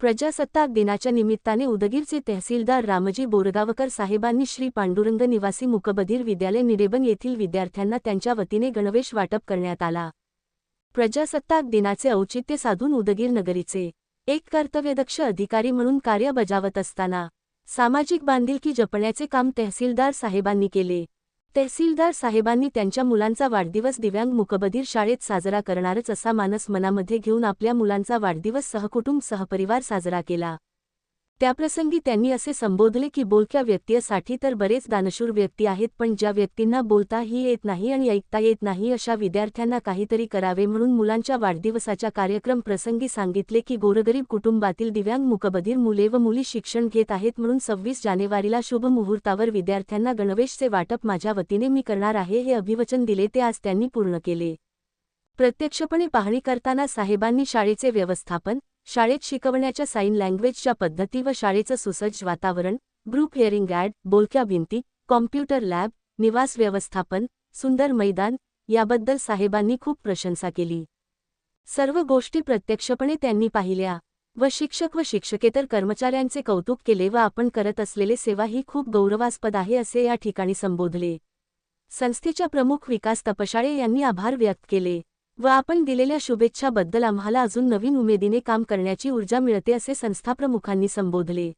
प्रजासत्ताक दिनाच्या निमित्ताने उदगीरचे तहसीलदार रामजी बोरगावकर साहेबांनी श्री पांडुरंग निवासी मुकबधीर विद्यालय निरेबन येथील विद्यार्थ्यांना त्यांच्या वतीने गणवेश वाटप करण्यात आला. प्रजासत्ताक दिनाचे औचित्य साधून उदगीर नगरीचे एक कर्तव्यदक्ष अधिकारी म्हणून कार्य बजावत असताना सामाजिक बांधिलकी जपण्याचे काम तहसीलदार साहेबांनी केले. तहसीलदार साहेबांनी त्यांच्या मुलांचा वाढदिवस दिव्यांग मुकबधीर शाळेत साजरा करणारच असा मानस मनामध्ये घेऊन आपल्या मुलांचा वाढदिवस सहकुटुंब सहपरिवार साजरा केला. त्याप्रसंगी त्यांनी असे संबोधले की बोलक्या व्यक्तीसाठी तर बरेच दानशूर व्यक्ती आहेत पण ज्या व्यक्तींना बोलताही येत नाही आणि ऐकता येत नाही अशा विद्यार्थ्यांना काहीतरी करावे म्हणून मुलांच्या वाढदिवसाच्या कार्यक्रम प्रसंगी सांगितले की गोरगरीब कुटुंबातील दिव्यांग मुकबधीर मुले व मुली शिक्षण घेत आहेत म्हणून सव्वीस जानेवारीला शुभ मुहूर्तावर विद्यार्थ्यांना गणवेशचे वाटप माझ्या वतीने मी करणार आहे हे अभिवचन दिले ते आज त्यांनी पूर्ण केले. प्रत्यक्षपणे पाहणी करताना साहेबांनी शाळेचे व्यवस्थापन शाळेत शिकवण्याच्या साईन लँग्वेजच्या पद्धती व शाळेचं सुसज्ज वातावरण ग्रुप हेअरिंग ॲड बोलक्या भिंती कॉम्प्युटर लॅब निवास व्यवस्थापन सुंदर मैदान याबद्दल साहेबांनी खूप प्रशंसा केली. सर्व गोष्टी प्रत्यक्षपणे त्यांनी पाहिल्या व शिक्षक व शिक्षकेतर कर्मचाऱ्यांचे कौतुक केले व आपण करत असलेले सेवा ही खूप गौरवास्पद आहे असे या ठिकाणी संबोधले. संस्थेच्या प्रमुख विकास तपशाळे यांनी आभार व्यक्त केले. व आपण दिलेल्या शुभेच्छाबद्दल आम्हाला अजून नवीन उमेदीने काम करण्याची ऊर्जा मिळते असे संस्थाप्रमुखांनी संबोधले.